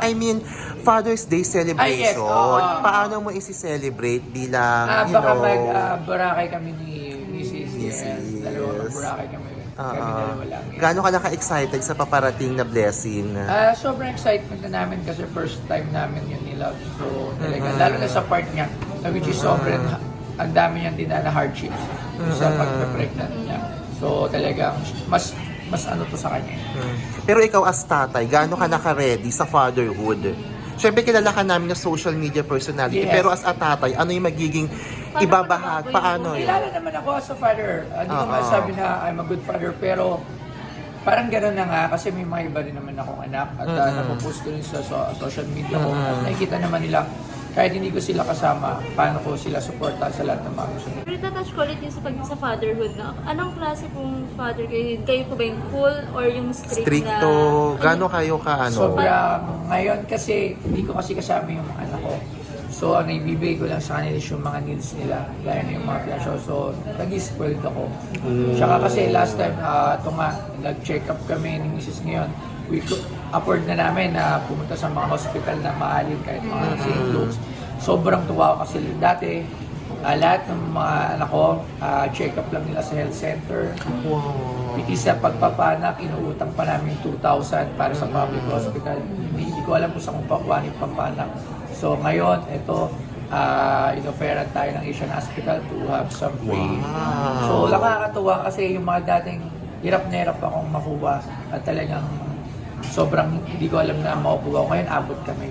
I mean, Father's Day celebration. oo. Paano mo isi-celebrate bilang, Ah, you baka know... mag ah, Boracay kami ni Mrs. Yes. Mrs. Dalawang Boracay kami. Ah, kami ah. dalawa lang. yes. Gaano ka naka-excited sa paparating na blessing? Ah, sobrang excitement na namin kasi first time namin yun ni Love. So, talaga, Mhm. lalo na sa part niya, na which is sobrang, ang dami niyang dinala hardships sa Mhm. pagka-pregnant niya. So, talagang, mas, mas ano to sa kanya. Hmm. Pero ikaw as tatay, gaano ka naka-ready sa fatherhood? Siyempre, kilala ka namin na social media personality. Yes. Pero as a tatay, ano yung magiging Paano ibabahag? mo Paano yun? Kilala naman ako as a father. Ah, Hindi ko Oo. masabi na I'm a good father, pero parang gano'n na nga kasi may mga iba rin naman akong anak at uh, Mm-mm. napopost ko rin sa so- social media ko. At nakikita naman nila kahit hindi ko sila kasama, paano ko sila supportan sa lahat ng mga gusto nila. Pero touch ko ulit yung sa, pag, sa fatherhood na, anong klase pong father kayo? Kayo po ba yung cool or yung strict Stricto, na... gaano kayo ka ano? Sobrang ngayon kasi hindi ko kasi kasama yung anak ko. So, ang ibibigay ko lang sa kanila yung mga needs nila. Gaya na yung mga pinasyo. So, nag-spoiled ako. Tsaka kasi last time, ah, ito nga, nag-check up kami ni Mrs. ngayon. We could afford na namin na pumunta sa mga hospital na mahalin kahit mga St. Luke's. Sobrang tuwa ako kasi dati, ah, lahat ng mga anak ko, ah, check up lang nila sa health center. Wow. Piti sa pagpapanak, inuutang pa namin 2,000 para sa public hospital. Hindi, hindi ko alam kung saan kong pakuha yung pampanak. So ngayon, ito, uh, inoferan tayo ng Asian Hospital to have some free. Wow. So nakakatuwa kasi yung mga dating hirap na hirap akong makuha at talagang sobrang hindi ko alam na makukuha ko. Ngayon, abot kami.